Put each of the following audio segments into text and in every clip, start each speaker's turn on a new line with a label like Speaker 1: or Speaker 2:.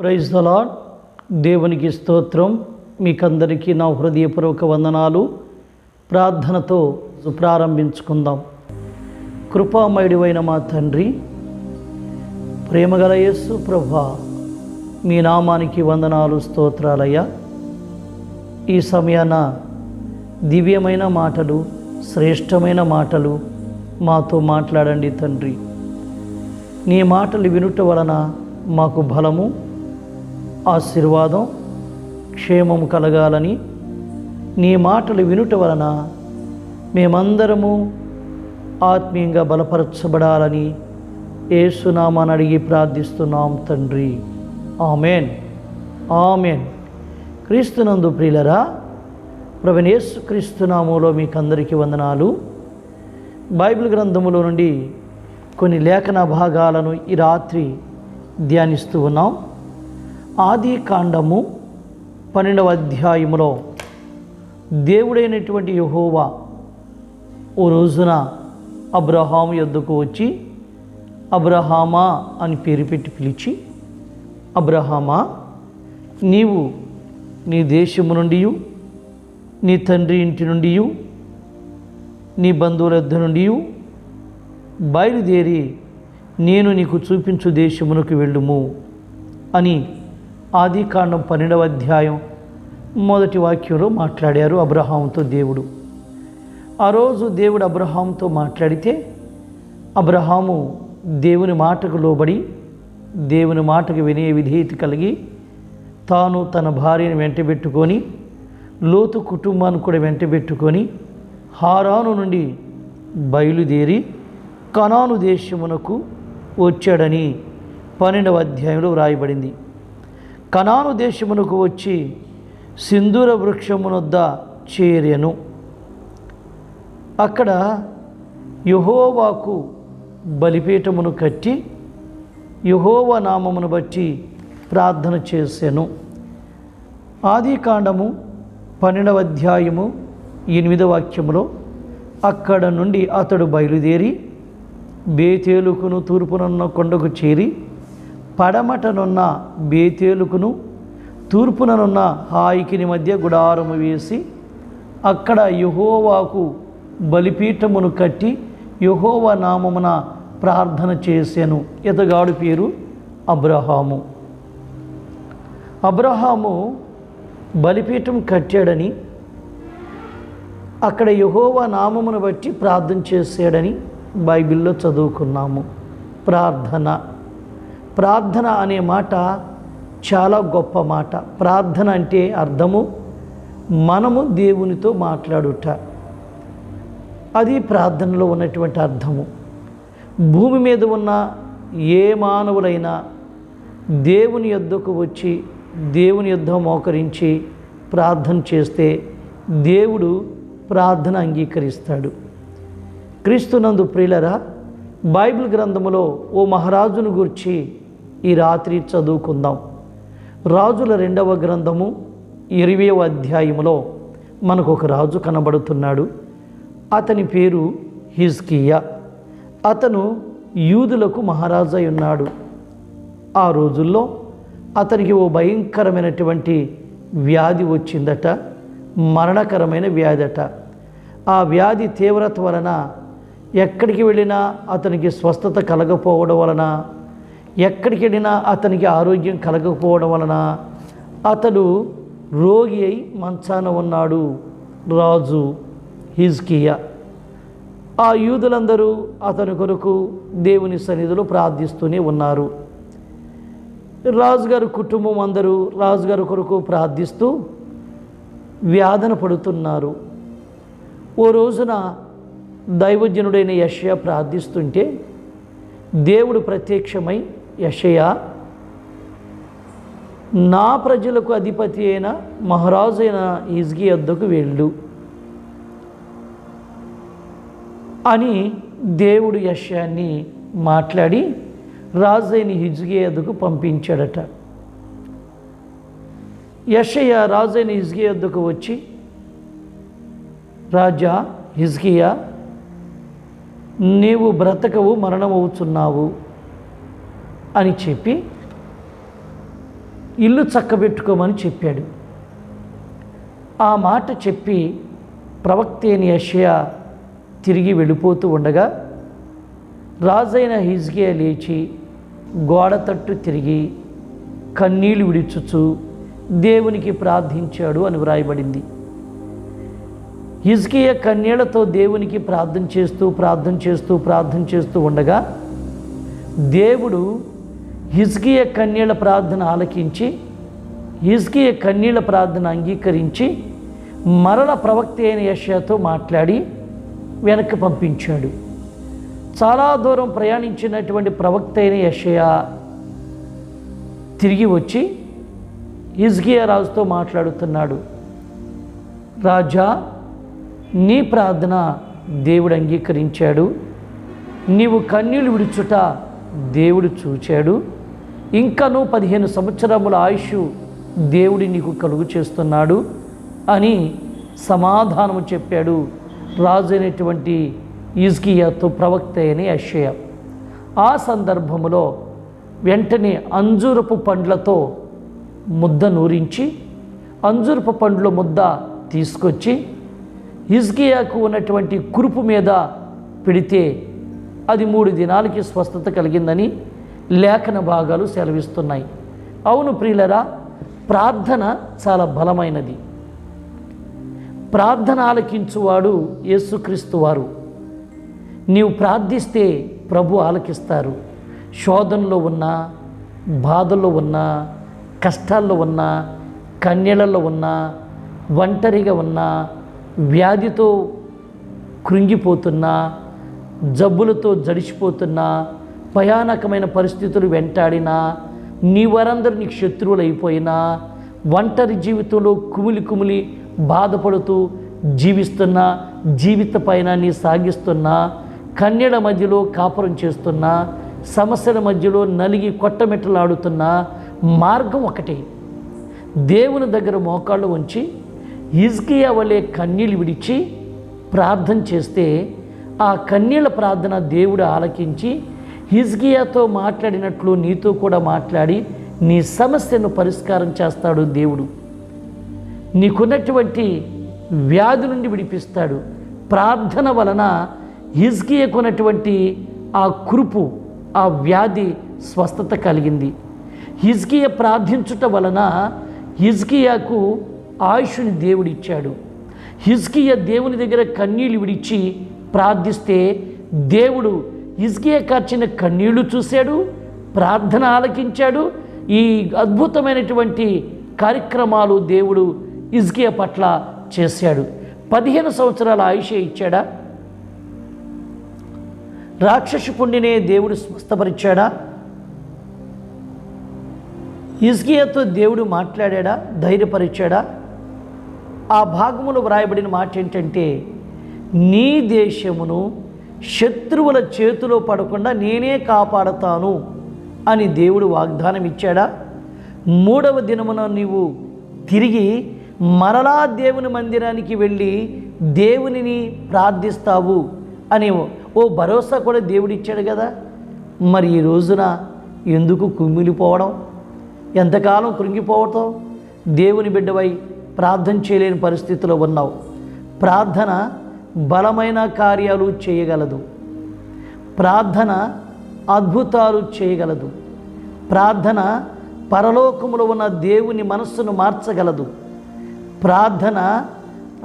Speaker 1: Praise the దేవునికి స్తోత్రం. మీకందరికీ నా హృదయపూర్వక వందనాలు. ప్రార్థనతో ప్రారంభించుకుందాం. కృపామయుడివైన మా తండ్రి ప్రేమగల యేసు ప్రభ మీ నామానికి వందనాలు స్తోత్రాలయ్యా. ఈ సమయాన దివ్యమైన మాటలు శ్రేష్టమైన మాటలు మాతో మాట్లాడండి తండ్రి. నీ మాటలు వినుట వలన మాకు బలము ఆశీర్వాదం క్షేమం కలగాలని నీ మాటలు వినుట వలన మేమందరము ఆత్మీయంగా బలపరచబడాలని ఏసునామాని అడిగి ప్రార్థిస్తున్నాం తండ్రి. ఆమెన్. ఆమెన్. క్రీస్తునందు ప్రియులరా ప్రవణేశు క్రీస్తునామంలో మీకు అందరికీ వందనాలు. బైబిల్ గ్రంథములో నుండి కొన్ని లేఖన భాగాలను ఈ రాత్రి ధ్యానిస్తూ ఉన్నాం. ఆది కాండము పన్నెండవ అధ్యాయములో దేవుడైనటువంటి యహోవా ఓ రోజున అబ్రహాము యొద్దకు వచ్చి అబ్రహామా అని పేరు పెట్టి పిలిచి అబ్రహామా నీవు నీ దేశము నుండి నీ తండ్రి ఇంటి నుండి నీ బంధువుల యొద్ద నుండి బయలుదేరి నేను నీకు చూపించు దేశమునకు వెళ్ళుము అని ఆది కాండం పన్నెండవ అధ్యాయం మొదటి వాక్యంలో మాట్లాడారు అబ్రహాంతో దేవుడు. ఆ రోజు దేవుడు అబ్రహాంతో మాట్లాడితే అబ్రహాము దేవుని మాటకు లోబడి దేవుని మాటకు వినే విధేయత కలిగి తాను తన భార్యను వెంటబెట్టుకొని లోతు కుటుంబాన్ని కూడా వెంటబెట్టుకొని హారాను నుండి బయలుదేరి కనాను దేశమునకు వచ్చాడని పన్నెండవ అధ్యాయంలో వ్రాయబడింది. కనాను దేశమునకు వచ్చి సింధూర వృక్షమునొద్ద చేరెను. అక్కడ యుహోవాకు బలిపీఠమును కట్టి యుహోవ నామమును బట్టి ప్రార్థన చేశాను ఆది కాండము పన్నెండవ అధ్యాయము ఎనిమిదవ వాక్యములో అక్కడ నుండి అతడు బయలుదేరి బేతేలుకును తూర్పునన్న కొండకు చేరి పడమటనున్న బేతేలుకును తూర్పుననున్న హాయికిని మధ్య గుడారము వేసి అక్కడ యహోవాకు బలిపీఠమును కట్టి యహోవా నామమున ప్రార్థన చేశాను ఇతగాడు పేరు అబ్రహాము. అబ్రహాము బలిపీఠం కట్టాడని అక్కడ యహోవా నామమును బట్టి ప్రార్థన చేశాడని బైబిల్లో చదువుకున్నాము. ప్రార్థన. ప్రార్థన అనే మాట చాలా గొప్ప మాట. ప్రార్థన అంటే అర్థము మనము దేవునితో మాట్లాడుట. అది ప్రార్థనలో ఉన్నటువంటి అర్థము. భూమి మీద ఉన్న ఏ మానవులైనా దేవుని యొద్దకు వచ్చి దేవుని యుద్ధం మోకరించి ప్రార్థన చేస్తే దేవుడు ప్రార్థన అంగీకరిస్తాడు. క్రీస్తునందు ప్రియులరా బైబిల్ గ్రంథములో ఓ మహారాజును గురించి ఈ రాత్రి చదువుకుందాం. రాజుల రెండవ గ్రంథము ఇరవయవ అధ్యాయములో మనకు ఒక రాజు కనబడుతున్నాడు. అతని పేరు హిజ్కియా. అతను యూదులకు మహారాజై ఉన్నాడు. ఆ రోజుల్లో అతనికి ఓ భయంకరమైనటువంటి వ్యాధి వచ్చిందట మరణకరమైన వ్యాధట ఆ వ్యాధి తీవ్రత వలన ఎక్కడికి వెళ్ళినా అతనికి స్వస్థత కలగపోవడం వలన ఎక్కడికి వెళ్ళినా అతనికి ఆరోగ్యం కలగకపోవడం వలన అతడు రోగి అయి మంచాన ఉన్నాడు. రాజు హిజ్కియా. ఆ యూదులందరూ అతని కొరకు దేవుని సన్నిధిలో ప్రార్థిస్తూనే ఉన్నారు. రాజుగారి కుటుంబం అందరూ రాజుగారి కొరకు ప్రార్థిస్తూ వ్యాధన పడుతున్నారు. ఓ రోజున దైవజనుడైన యష్యా ప్రార్థిస్తుంటే దేవుడు ప్రత్యక్షమై యషయ నా ప్రజలకు అధిపతి అయిన మహారాజు అయిన ఇజ్గి వద్దకు వెళ్ళు అని దేవుడు యశాన్ని మాట్లాడి రాజైన హిజ్గియా వద్దకు పంపించాడట. యషయ రాజైన హిజ్గియా వద్దకు వచ్చి రాజా హిజ్కియా నీవు బ్రతకవు మరణమవుతున్నావు అని చెప్పి ఇల్లు చక్కబెట్టుకోమని చెప్పాడు. ఆ మాట చెప్పి ప్రవక్త అయిన తిరిగి వెళ్ళిపోతూ ఉండగా రాజైన హిజ్కియా లేచి గోడ తట్టు తిరిగి కన్నీళ్ళు విడిచుచు దేవునికి ప్రార్థించాడు అని వ్రాయబడింది. హిజ్కియ కన్నీళ్ళతో దేవునికి ప్రార్థన చేస్తూ ప్రార్థన చేస్తూ ప్రార్థన చేస్తూ ఉండగా దేవుడు హిజ్కియ కన్నీళ్ళ ప్రార్థన ఆలకించి హిజ్కియ కన్నీళ్ళ ప్రార్థన అంగీకరించి మరల ప్రవక్త అయిన యషయాతో మాట్లాడి వెనక్కి పంపించాడు. చాలా దూరం ప్రయాణించినటువంటి ప్రవక్త అయిన యషయా తిరిగి వచ్చి హిజ్కియా రాజుతో మాట్లాడుతున్నాడు. రాజా నీ ప్రార్థన దేవుడు అంగీకరించాడు. నీవు కన్నీళ్ళు విడుచుట దేవుడు చూచాడు. ఇంకను పదిహేను సంవత్సరముల ఆయుష్ దేవుడి నీకు కలుగు చేస్తున్నాడు అని సమాధానము చెప్పాడు రాజు అయినటువంటి ఇజ్కియాతో ప్రవక్త అయిన అషయ ఆ సందర్భములో వెంటనే అంజూరపు పండ్లతో ముద్ద నూరించి అంజూరపు పండ్ల ముద్ద తీసుకొచ్చి హిజ్కియాకు ఉన్నటువంటి కురుపు మీద పెడితే అది మూడు దినాలకి స్వస్థత కలిగిందని లేఖన భాగాలు సెలవిస్తున్నాయి. అవును ప్రియులరా ప్రార్థన చాలా బలమైనది. ప్రార్థన ఆలకించువాడు యేసుక్రీస్తు వారు. నీవు ప్రార్థిస్తే ప్రభు ఆలకిస్తారు. శోధనలో ఉన్నా బాధల్లో ఉన్నా కష్టాల్లో ఉన్నా కన్యలలో ఉన్నా ఒంటరిగా ఉన్నా వ్యాధితో కృంగిపోతున్నా జబ్బులతో జడిసిపోతున్నా భయానకమైన పరిస్థితులు వెంటాడినా నీ వారందరూ నీకు శత్రువులు అయిపోయినా ఒంటరి జీవితంలో కుమిలి కుమిలి బాధపడుతూ జీవిస్తున్నా జీవిత పయనాన్ని సాగిస్తున్నా కన్యల మధ్యలో కాపురం చేస్తున్నా సమస్యల మధ్యలో నలిగి కొట్టమెట్టలాడుతున్నా మార్గం ఒకటే. దేవుని దగ్గర మోకాళ్ళు ఉంచి ఇజ్కియా వలె కన్నీళ్ళు విడిచి ప్రార్థన చేస్తే ఆ కన్నీళ్ళ ప్రార్థన దేవుడు ఆలకించి హిజ్కియాతో మాట్లాడినట్లు నీతో కూడా మాట్లాడి నీ సమస్యను పరిష్కారం చేస్తాడు దేవుడు. నీకున్నటువంటి వ్యాధి నుండి విడిపిస్తాడు. ప్రార్థన వలన హిజ్కియకున్నటువంటి ఆ కురుపు ఆ వ్యాధి స్వస్థత కలిగింది. హిజ్కియ ప్రార్థించుట వలన హిజ్కియాకు ఆయుషుని దేవుడిచ్చాడు. హిజ్కియ దేవుని దగ్గర కన్నీళ్ళు విడిచి ప్రార్థిస్తే దేవుడు హిజ్కియ కార్చిన కన్నీళ్ళు చూశాడు ప్రార్థన ఆలకించాడు. ఈ అద్భుతమైనటువంటి కార్యక్రమాలు దేవుడు హిజ్కియ పట్ల చేశాడు. పదిహేను సంవత్సరాల ఆయుష ఇచ్చాడా? రాక్షసు పుండినే దేవుడు స్వస్థపరిచాడా? హిజ్కియాతో దేవుడు మాట్లాడా ధైర్యపరిచాడా? ఆ భాగములో వ్రాయబడిన మాట ఏంటంటే నీ దేశమును శత్రువుల చేతిలో పడకుండా నేనే కాపాడతాను అని దేవుడు వాగ్దానం ఇచ్చాడా? మూడవ దినమున నీవు తిరిగి మరలా దేవుని మందిరానికి వెళ్ళి దేవునిని ప్రార్థిస్తావు అని ఓ భరోసా కూడా దేవుడు ఇచ్చాడు కదా. మరి ఈ రోజున ఎందుకు కుమిలిపోవడం? ఎంతకాలం కృంగిపోవటం? దేవుని బిడ్డవై ప్రార్థన చేయలేని పరిస్థితిలో ఉన్నావు. ప్రార్థన బలమైన కార్యాలు చేయగలదు. ప్రార్థన అద్భుతాలు చేయగలదు. ప్రార్థన పరలోకములో ఉన్న దేవుని మనస్సును మార్చగలదు. ప్రార్థన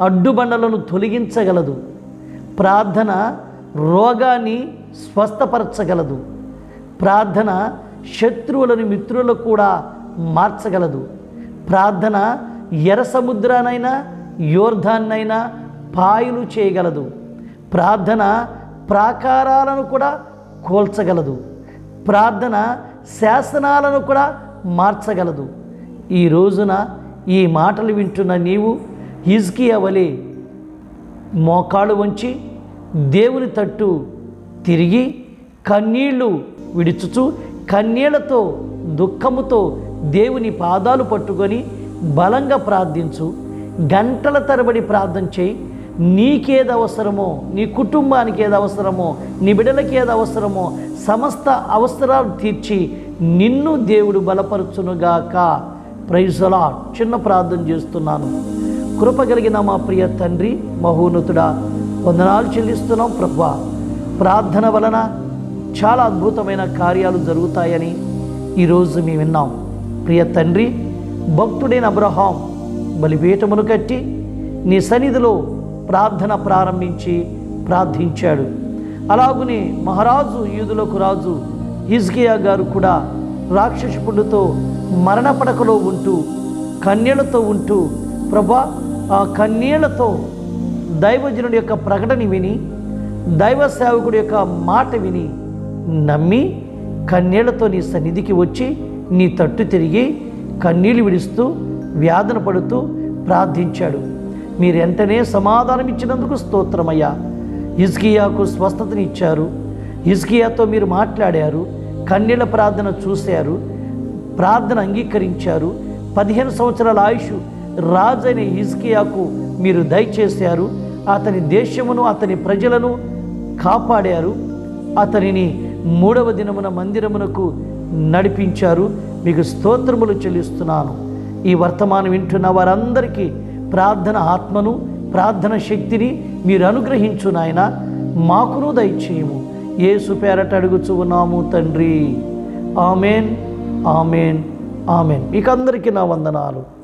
Speaker 1: అడ్డుబండలను తొలగించగలదు. ప్రార్థన రోగాన్ని స్వస్థపరచగలదు. ప్రార్థన శత్రువులను మిత్రులు కూడా మార్చగలదు. ప్రార్థన ఎర సముద్రానైనా యోర్ధాన్నైనా పాయలు చేయగలదు. ప్రార్థన ప్రాకారాలను కూడా కోల్చగలదు. ప్రార్థన శాసనాలను కూడా మార్చగలదు. ఈ రోజున ఈ మాటలు వింటున్న నీవు హిజ్కి అవలే మోకాళ్ళు వంచి దేవుని తట్టు తిరిగి కన్నీళ్ళు విడుచుచు కన్నీళ్ళతో దుఃఖముతో దేవుని పాదాలు పట్టుకొని బలంగా ప్రార్థించు. గంటల తరబడి ప్రార్థన చేయి. నీకేది అవసరమో నీ కుటుంబానికి ఏది అవసరమో నీ బిడ్డలకి ఏది అవసరమో సమస్త అవసరాలు తీర్చి నిన్ను దేవుడు బలపరచునుగాక. ప్రైజలా చిన్న ప్రార్థన చేస్తున్నాను. కృప కలిగిన మా ప్రియ తండ్రి మహోన్నతుడా వందనాలు చెల్లిస్తున్నాం ప్రభా. ప్రార్థన వలన చాలా అద్భుతమైన కార్యాలు జరుగుతాయని ఈరోజు మేము విన్నాం. ప్రియ తండ్రి భక్తుడైన అబ్రహాం బలిపీఠమును కట్టి నీ సన్నిధిలో ప్రార్థన ప్రారంభించి ప్రార్థించాడు. అలాగునే మహారాజు యూదులకు రాజు హిజ్కియా గారు కూడా రాక్షసుపుడుతో మరణ పడకలో ఉంటూ కన్యలతో ఉంటూ ప్రభా ఆ కన్యలతో దైవజనుడి యొక్క ప్రకటన విని దైవ సేవకుడి యొక్క మాట విని నమ్మి కన్యలతో నీ సన్నిధికి వచ్చి నీ తట్టు తిరిగి కన్నీళ్ళు విడుస్తూ వ్యాధన పడుతూ ప్రార్థించాడు. మీరు వెంటనే సమాధానం ఇచ్చినందుకు స్తోత్రమయ్యా. స్వస్థతని ఇచ్చారు. ఇస్కియాతో మీరు మాట్లాడారు. కన్నీళ్ళ ప్రార్థన చూశారు. ప్రార్థన అంగీకరించారు. పదిహేను సంవత్సరాల ఆయుష్ రాజైన ఇజ్కియాకు మీరు దయచేశారు. అతని దేశమును అతని ప్రజలను కాపాడారు. అతనిని మూడవ దినమున మందిరమునకు నడిపించారు. మీకు స్తోత్రములు చెల్లిస్తున్నాను. ఈ వర్తమానం వింటున్న వారందరికీ ప్రార్థన ఆత్మను ప్రార్థన శక్తిని మీరు అనుగ్రహించు నాయన. మాకును దయచేయము. ఏసు పేరట అడుగుచు ఉన్నాము తండ్రి. Amen amen amen. మీకందరికీ నా వందనాలు.